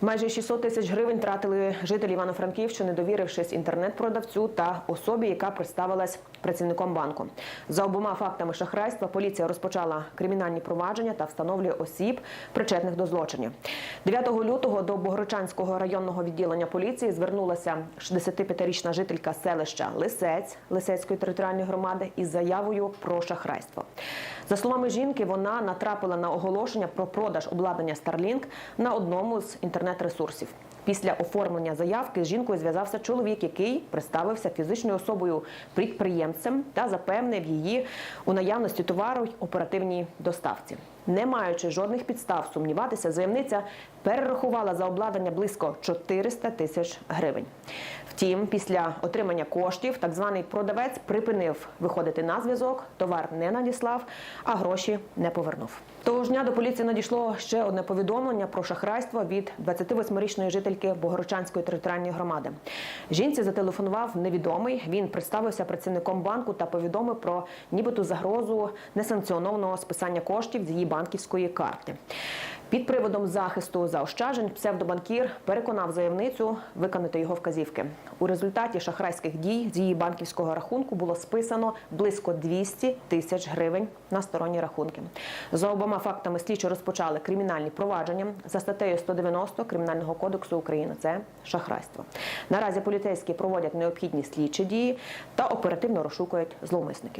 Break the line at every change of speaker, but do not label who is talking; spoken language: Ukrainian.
Майже 600 тисяч гривень тратили жителі Івано-Франківщини, довірившись інтернет-продавцю та особі, яка представилась працівником банку. За обома фактами шахрайства поліція розпочала кримінальні провадження та встановлює осіб, причетних до злочинів. 9 лютого до Богородчанського районного відділення поліції звернулася 65-річна жителька селища Лисець Лисецької територіальної громади із заявою про шахрайство. За словами жінки, вона натрапила на оголошення про продаж обладнання Starlink на одному з інтернет-ресурсів. Після оформлення заявки з жінкою зв'язався чоловік, який представився фізичною особою підприємцем та запевнив її у наявності товару й оперативній доставці. Не маючи жодних підстав сумніватися, заявниця перерахувала за обладнання близько 400 тисяч гривень. Втім, після отримання коштів так званий продавець припинив виходити на зв'язок, товар не надіслав, а гроші не повернув. Того ж дня до поліції надійшло ще одне повідомлення про шахрайство від 28-річної жительки Богородчанської територіальної громади. Жінці зателефонував невідомий. Він представився працівником банку та повідомив про нібито загрозу несанкціонованого списання коштів з її банківської карти. Під приводом захисту заощаджень псевдобанкір переконав заявницю виконати його вказівки. У результаті шахрайських дій з її банківського рахунку було списано близько 200 тисяч гривень на сторонні рахунки. За обома фактами слідчі розпочали кримінальні провадження за статтею 190 Кримінального кодексу України. Це шахрайство. Наразі поліцейські проводять необхідні слідчі дії та оперативно розшукують зловмисників.